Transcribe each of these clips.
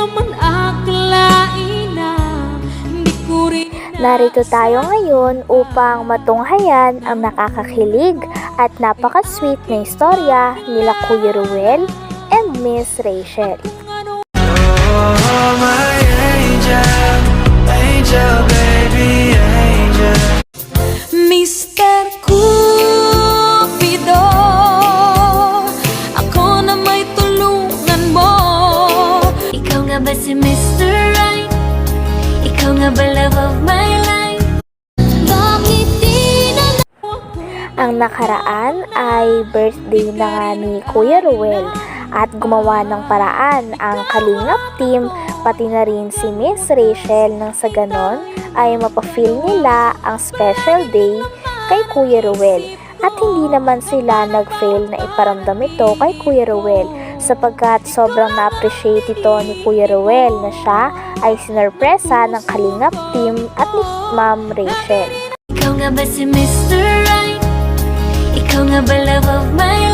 naman akalain na Hindi ko rin Narito tayo ngayon upang matunghayan ang nakakakilig at napaka-sweet na istorya nila Kuya Ruel and Miss Rachel. Oh, Ang nakaraan ay birthday na nga ni Kuya Ruel at gumawa ng paraan ang Kalingap team pati na rin si Miss Rachel nang sa ganon ay mapafeel nila ang special day kay Kuya Ruel. At hindi naman sila nag-fail na iparamdam ito kay Kuya Ruel sapagkat sobrang na-appreciate ito ni Kuya Ruel na siya ay sinurpresa ng Kalingap team at ni Ma'am Rachel. Ikaw nga ba si Mr. Ikaw nga ba love of my?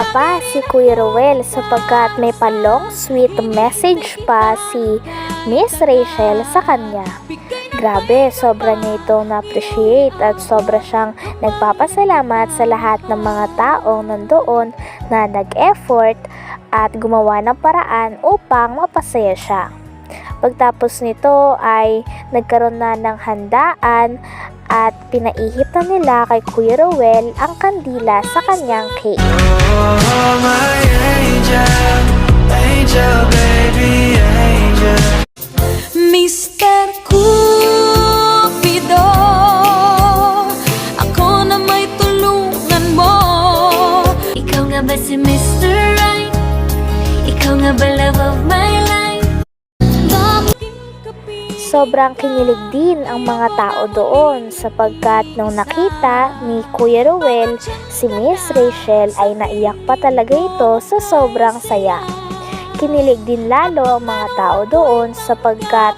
Pa si Kuya Ruel sapagkat may palong sweet message pa si Miss Rachel sa kanya. Grabe, sobra niya itong na-appreciate at sobra siyang nagpapasalamat sa lahat ng mga taong nandoon na nag-effort at gumawa ng paraan upang mapasaya siya. Pagtapos nito ay nagkaroon na ng handaan at pinaihip na nila kay Kuya Rowell ang kandila sa kanyang cake. Oh, my angel, angel, baby, angel. Mr. Sobrang kinilig din ang mga tao doon sapagkat nung nakita ni Kuya Rowell si Miss Rachel ay naiyak pa talaga ito sa sobrang saya. Kinilig din lalo ang mga tao doon sapagkat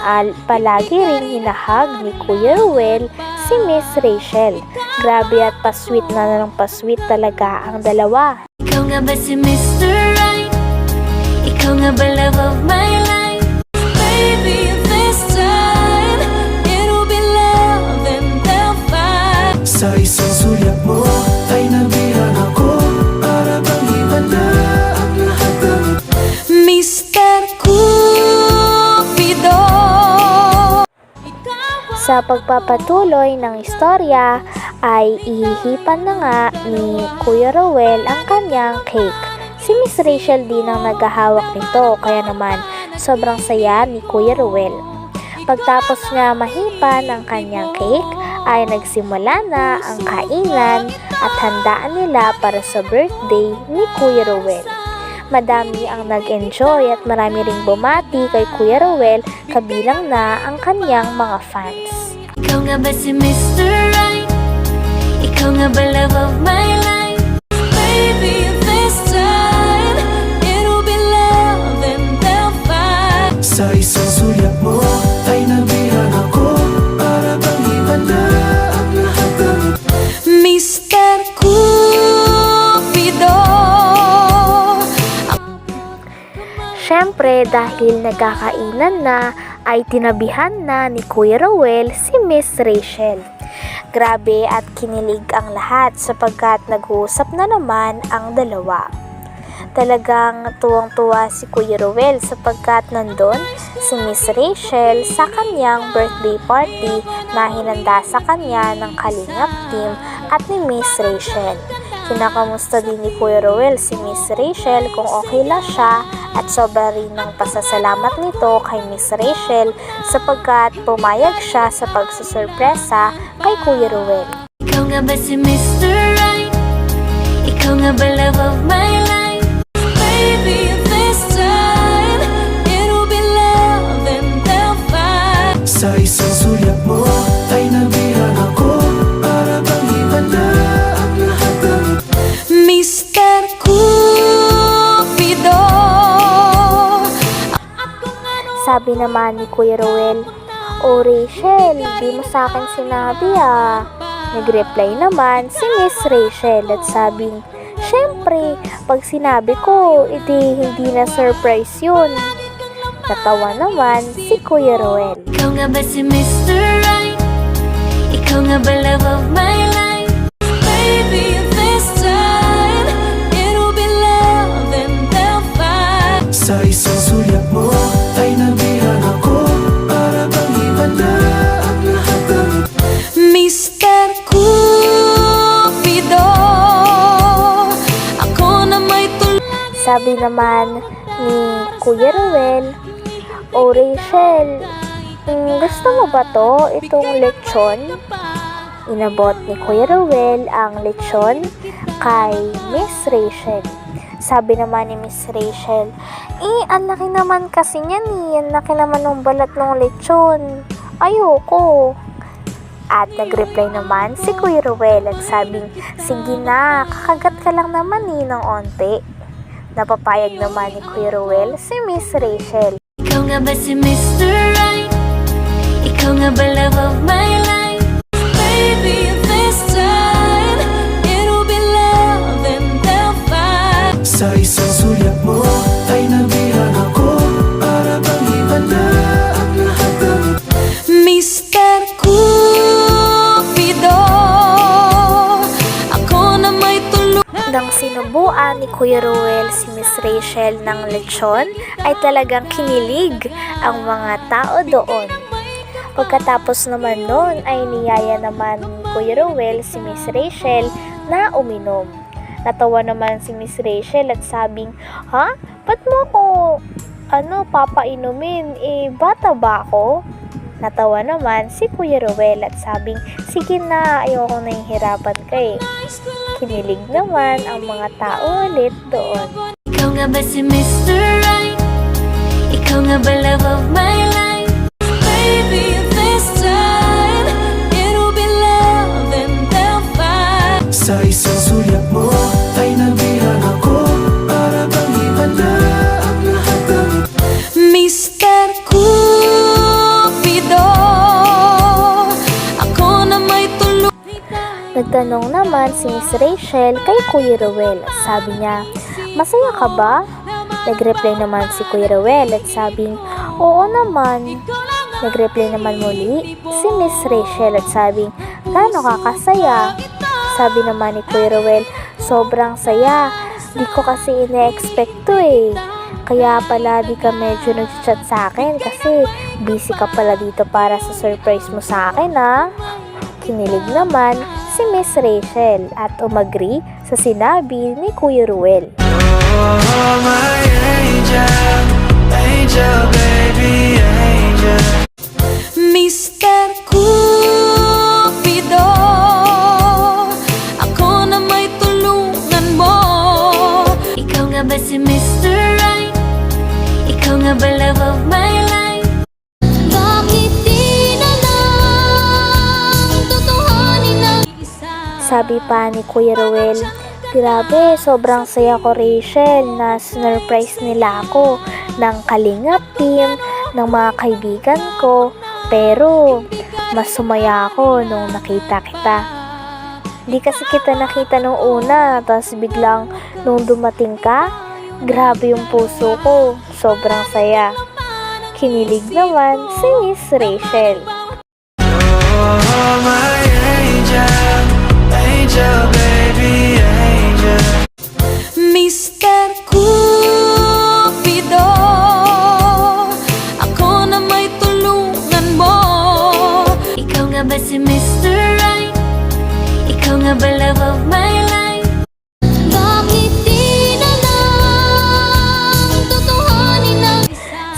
ah, palagi ring hinahag ni Kuya Rowell si Miss Rachel. Grabe at pasweet na ng pasweet talaga ang dalawa. Ikaw nga ba si Mr. Right? Ikaw nga ba love of my life? Sa pagpapatuloy ng istorya ay ihihipan na nga ni Kuya Rowell ang kanyang cake. Si Miss Rachel din ang naghahawak nito kaya naman sobrang saya ni Kuya Rowell. Pagtapos nga mahipan ang kanyang cake ay nagsimula na ang kainan at handaan nila para sa birthday ni Kuya Rowell. Madami ang nag-enjoy at marami ring bumati kay Kuya Rowell kabilang na ang kanyang mga fans. Ikaw nga ba si Mr. Right? Ikaw nga ba love of my Siyempre dahil nagkakainan na ay tinabihan na ni Kuya Rowell si Miss Rachel. Grabe at kinilig ang lahat sapagkat nag-uusap na naman ang dalawa. Talagang tuwang-tuwa si Kuya Rowell sapagkat nandun si Miss Rachel sa kanyang birthday party na hinanda sa kanya ng Kalingap team at ni Miss Rachel. Kinakamusta din ni Kuya Rowell si Miss Rachel kung okay lang siya at sobra rin ng pasasalamat nito kay Miss Rachel sapagkat pumayag siya sa pagsusurpresa kay Kuya Rowell. Ikaw nga ba si Mr. Right? Ikaw nga ba love of my life? Baby, naman ni Kuya Ruel, O Rachel, di mo sa akin sinabi ah. Nag-reply naman si Miss Rachel at sabing, Siyempre, pag sinabi ko, edi hindi na surprise yun. Natawa naman si Kuya Ruel. Ikaw nga ba si Mr. Right? Ikaw nga ba love of my life? Baby, this time It'll be love and they'll fight Sa isang sulyap mo ay nabihan Sabi naman ni Kuya Ruel, O Rachel, mm, gusto mo ba to, itong lechon? Inabot ni Kuya Ruel ang lechon kay Miss Rachel. Sabi naman ni Miss Rachel, eh, ang laki naman kasi niyan eh. Ang laki naman ng balat ng lechon. Ayoko. At nag-reply naman si Kuya Ruel at sabing, Sige na, kakagat ka lang naman eh ng onte. Napapayag naman ni Kuya Ruel si Miss Rachel. Ikaw nga ba si Mr. Right? Ikaw nga ba love of my life? Baby, this time It'll be love and they'll fight Sa isang sulyap mo ay nabihan ako Para bang iba na ang lahat ng Mr. Cupido Ako na may tulong Nang sinubuan ni Kuya Ruel Rachel ng lechon, ay talagang kinilig ang mga tao doon. Pagkatapos naman noon ay niyaya naman ni Kuya Ruel si Miss Rachel na uminom. Natawa naman si Miss Rachel at sabing, Ha? Ba't mo ko ano, papainumin? Eh, bata ba ako? Natawa naman si Kuya Ruel at sabing, Sige na, ayoko nahihirapan ka eh. Kinilig naman ang mga tao ulit doon. Ikaw nga ba si Mr. Right? Ikaw nga ba love of my life? Baby, this time It'll be love and they'll fight Sa isang sulyap mo ay nabihan ako Para bang iba na ang lahat ng Mr. Cupido Ako na may tulong Nagtanong naman si Miss Rachel kay Kuya Ruel. Sabi niya, Masaya ka ba? Nag-reply naman si Kuya Ruel at sabing, Oo naman. Nag-reply naman muli si Miss Rachel at sabing, Gaano ka kasaya? Sabi naman ni Kuya Ruel, Sobrang saya. Di ko kasi ine-expect to eh. Kaya pala di ka medyo nag-chat sa akin kasi busy ka pala dito para sa surprise mo sa akin ah. Kinilig naman si Miss Rachel at umagri sa sinabi ni Kuya Ruel. Oh, my angel, angel, baby, angel Mr. Cupido Ako na may tulungan mo Ikaw nga ba si Mr. Right? Ikaw nga ba love of my Sabi pa ni Kuya Ruel, Grabe, sobrang saya ko Rachel na surprise nila ako ng kalingap team, ng mga kaibigan ko. Pero, mas sumaya ako nung nakita kita. Di kasi kita nakita nung una, tapos biglang nung dumating ka, grabe yung puso ko. Sobrang saya. Kinilig naman si Miss Rachel. Oh, my Mr. Right? Ikaw nga ba love of my life? Bakit di na lang Tutuhanin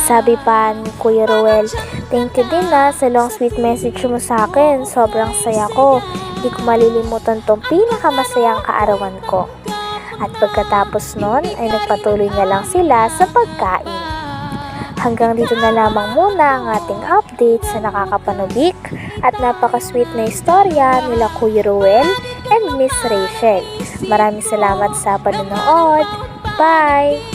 Sabi pa ni Kuya Ruel, Thank you din na sa long sweet message mo sa akin. Sobrang saya ko. Di ko malilimutan tong pinakamasayang kaarawan ko. At pagkatapos nun ay nagpatuloy na lang sila sa pagkain. Hanggang dito na lamang muna ang ating update sa nakakapanubik at napaka-sweet na istorya nila Kuya Ruel and Miss Rachel. Maraming salamat sa panonood. Bye!